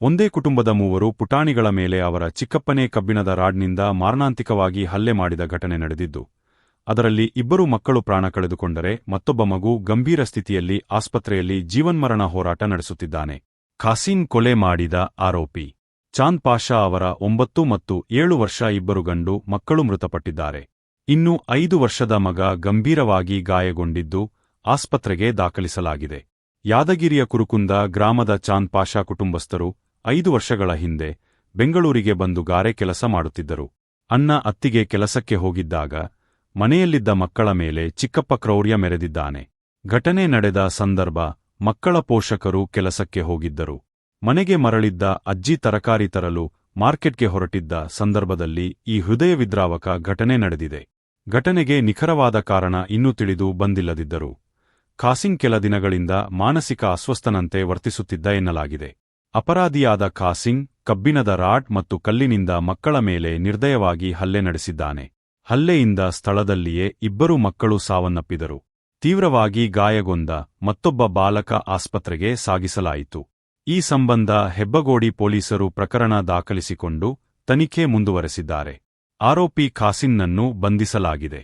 ಒಂದೇ ಕುಟುಂಬದ ಮೂವರು ಪುಟಾಣಿಗಳ ಮೇಲೆ ಅವರ ಚಿಕ್ಕಪ್ಪನೇ ಕಬ್ಬಿಣದ ರಾಡ್ನಿಂದ ಮಾರಣಾಂತಿಕವಾಗಿ ಹಲ್ಲೆ ಮಾಡಿದ ಘಟನೆ ನಡೆದಿದ್ದು, ಅದರಲ್ಲಿ ಇಬ್ಬರು ಮಕ್ಕಳು ಪ್ರಾಣ ಕಳೆದುಕೊಂಡರೆ ಮತ್ತೊಬ್ಬ ಮಗು ಗಂಭೀರ ಸ್ಥಿತಿಯಲ್ಲಿ ಆಸ್ಪತ್ರೆಯಲ್ಲಿ ಜೀವನ್ಮರಣ ಹೋರಾಟ ನಡೆಸುತ್ತಿದ್ದಾನೆ. ಖಾಸೀನ್ ಕೊಲೆ ಮಾಡಿದ ಆರೋಪಿ. ಚಾಂದ್ ಪಾಷಾ ಅವರ ಒಂಬತ್ತು ಮತ್ತು ಏಳು ವರ್ಷ ಇಬ್ಬರು ಗಂಡು ಮಕ್ಕಳು ಮೃತಪಟ್ಟಿದ್ದಾರೆ. ಇನ್ನು ಐದು ವರ್ಷದ ಮಗ ಗಂಭೀರವಾಗಿ ಗಾಯಗೊಂಡಿದ್ದು ಆಸ್ಪತ್ರೆಗೆ ದಾಖಲಿಸಲಾಗಿದೆ. ಯಾದಗಿರಿಯ ಕುರುಕುಂದ ಗ್ರಾಮದ ಚಾಂದ್ ಪಾಷಾ ಕುಟುಂಬಸ್ಥರು ಐದು ವರ್ಷಗಳ ಹಿಂದೆ ಬೆಂಗಳೂರಿಗೆ ಬಂದು ಗಾರೆ ಕೆಲಸ ಮಾಡುತ್ತಿದ್ದರು. ಅಣ್ಣ ಅತ್ತಿಗೆ ಕೆಲಸಕ್ಕೆ ಹೋಗಿದ್ದಾಗ ಮನೆಯಲ್ಲಿದ್ದ ಮಕ್ಕಳ ಮೇಲೆ ಚಿಕ್ಕಪ್ಪ ಕ್ರೌರ್ಯ ಮೆರೆದಿದ್ದಾನೆ. ಘಟನೆ ನಡೆದ ಸಂದರ್ಭ ಮಕ್ಕಳ ಪೋಷಕರು ಕೆಲಸಕ್ಕೆ ಹೋಗಿದ್ದರು. ಮನೆಗೆ ಮರಳಿದ್ದ ಅಜ್ಜಿ ತರಕಾರಿ ತರಲು ಮಾರ್ಕೆಟ್ಗೆ ಹೊರಟಿದ್ದ ಸಂದರ್ಭದಲ್ಲಿ ಈ ಹೃದಯ ವಿದ್ರಾವಕ ಘಟನೆ ನಡೆದಿದೆ. ಘಟನೆಗೆ ನಿಖರವಾದ ಕಾರಣ ಇನ್ನೂ ತಿಳಿದು ಬಂದಿಲ್ಲದಿದ್ದರು ಖಾಸಿಂ ಕೆಲ ದಿನಗಳಿಂದ ಮಾನಸಿಕ ಅಸ್ವಸ್ಥನಂತೆ ವರ್ತಿಸುತ್ತಿದ್ದ ಎನ್ನಲಾಗಿದೆ. ಅಪರಾಧಿಯಾದ ಖಾಸಿಂ ಕಬ್ಬಿಣದ ರಾಡ್ ಮತ್ತು ಕಲ್ಲಿನಿಂದ ಮಕ್ಕಳ ಮೇಲೆ ನಿರ್ದಯವಾಗಿ ಹಲ್ಲೆ ನಡೆಸಿದ್ದಾನೆ. ಹಲ್ಲೆಯಿಂದ ಸ್ಥಳದಲ್ಲಿಯೇ ಇಬ್ಬರು ಮಕ್ಕಳು ಸಾವನ್ನಪ್ಪಿದರು. ತೀವ್ರವಾಗಿ ಗಾಯಗೊಂಡ ಮತ್ತೊಬ್ಬ ಬಾಲಕ ಆಸ್ಪತ್ರೆಗೆ ಸಾಗಿಸಲಾಯಿತು. ಈ ಸಂಬಂಧ ಹೆಬ್ಬಗೋಡಿ ಪೊಲೀಸರು ಪ್ರಕರಣ ದಾಖಲಿಸಿಕೊಂಡು ತನಿಖೆ ಮುಂದುವರೆಸಿದ್ದಾರೆ. ಆರೋಪಿ ಖಾಸಿನ್ನನ್ನು ಬಂಧಿಸಲಾಗಿದೆ.